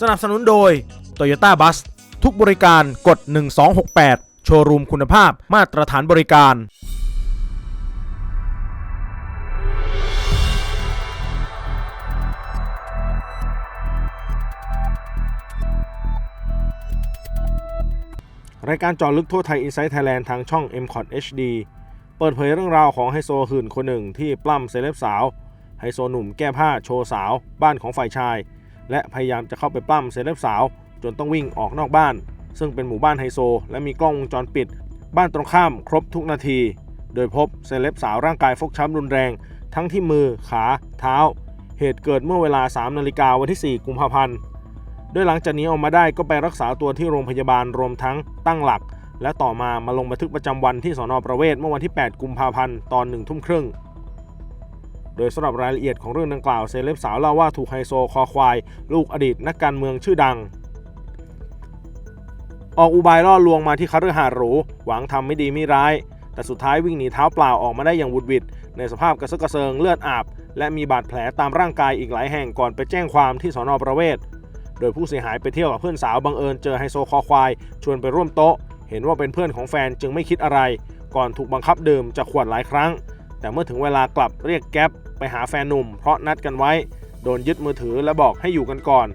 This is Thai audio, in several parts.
สนับสนุนโดย Toyota Bus ทุกบริการกด 1268 โชว์รูมคุณภาพมาตรฐานบริการ รายการเจอลึกทั่วไทย Inside Thailand ทางช่อง m c o t HD เปิดเผยเรื่องราวของไฮโซหื่นคนหนึ่งที่ปล้ำเซเลบสาว ไฮโซหนุ่มแก้ผ้าโชว์สาว บ้านของฝ่ายชาย และพยายามจะเข้าไปปล้ำเซเลบสาว จนต้องวิ่งออกนอกบ้าน ซึ่งเป็นหมู่บ้านไฮโซ และมีกล้องวงจรปิด บ้านตรงข้ามครบทุกนาที โดยพบเซเลบสาวร่างกายฟกช้ำรุนแรง ทั้งที่มือขา เท้า เหตุเกิดเมื่อเวลา 3 นาฬิกาวันที่ 4 กุมภาพันธ์โดยหลังจากนี้ออกมาได้ก็ไปรักษาตัวที่โรงพยาบาลรวมทั้งตั้งหลัก และต่อมามาลงบันทึกประจำวันที่สอนอประเวศเมื่อวันที่ 8 กุมภาพันธ์ตอนหนึ่งทุ่มครึ่ง โดยสำหรับรายละเอียดของเรื่องดังกล่าวเซเลบสาวเล่าว่าถูกไฮโซคอควาย ลูกอดีตนักการเมืองชื่อดัง ออกอุบายล่อลวงมาที่คฤหาสน์หรูหวังทำไม่ดีไม่ร้าย แต่สุดท้ายวิ่งหนีเท้าเปล่าออกมาได้อย่างวุดวิดในสภาพกระซึกกระเซิงเลือดอาบ และมีบาดแผลตามร่างกายอีกหลายแห่งก่อนไปแจ้งความที่สอนอประเวศโดยผู้เสียหายไปเที่ยวกับเพื่อนสาวบังเอิญเจอไฮโซคอควาย ชวนไปร่วมโต๊ะ เห็นว่าเป็นเพื่อนของแฟนจึงไม่คิดอะไร ก่อนถูกบังคับดื่มจากขวดหลายครั้ง แต่เมื่อถึงเวลากลับเรียกแก๊ป ไปหาแฟนหนุ่ม เพราะนัดกันไว้ โดนยึดมือถือและบอกให้อยู่กันก่อน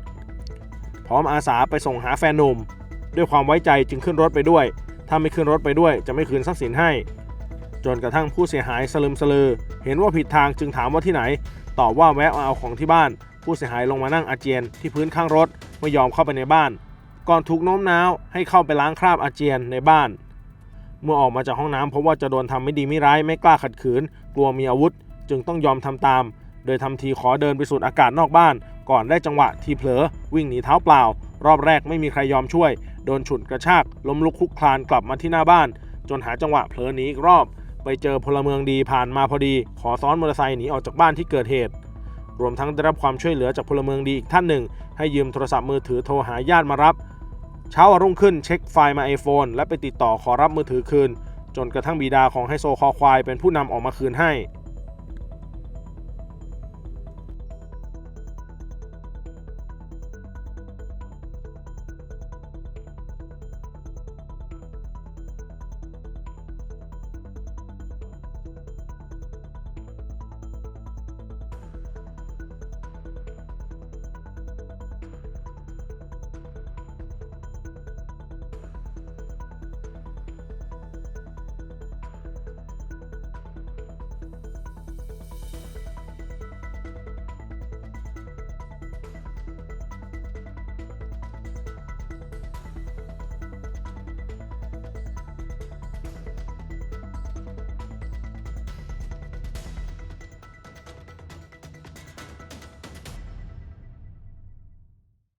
พร้อมอาสาไปส่งหาแฟนหนุ่ม ด้วยความไว้ใจจึงขึ้นรถไปด้วย ถ้าไม่ขึ้นรถไปด้วยจะไม่คืนทรัพย์สินให้ จนกระทั่งผู้เสียหายสลึมสลือ เห็นว่าผิดทางจึงถามว่าที่ไหน ตอบว่าแวะมาเอาของที่บ้าน ผู้เสียหายลงมานั่งอาเจียนที่พื้นข้างรถไม่ยอมเข้าไปในบ้าน ก่อนถูกโน้มน้าวให้เข้าไปล้างคราบอาเจียนในบ้านเมื่อออกมาจากห้องน้ำพบว่าจะโดนทำไม่ดีไม่ร้ายไม่กล้าขัดขืน กลัวมีอาวุธ จึงต้องยอมทำตาม โดยทำทีขอเดินไปสูดอากาศนอกบ้าน ก่อนได้จังหวะทีเผลอวิ่งหนีเท้าเปล่า รอบแรกไม่มีใครยอมช่วย โดนฉุดกระชากล้มลุกคลุกคลานกลับมาที่หน้าบ้าน จนหาจังหวะเผลอหนีอีกรอบ ไปเจอพลเมืองดีผ่านมาพอดี ขอซ้อนมอเตอร์ไซค์หนีออกจากบ้านที่เกิดเหตุรวมทั้งได้รับความช่วยเหลือจากพลเมืองดีอีกท่านหนึ่ง ให้ยืมโทรศัพท์มือถือโทรหาญาติมารับ เช้าวันรุ่งขึ้นเช็คไฟล์มาไอโฟนและไปติดต่อขอรับมือถือคืน จนกระทั่งบิดาของไฮโซคอควายเป็นผู้นำออกมาคืนให้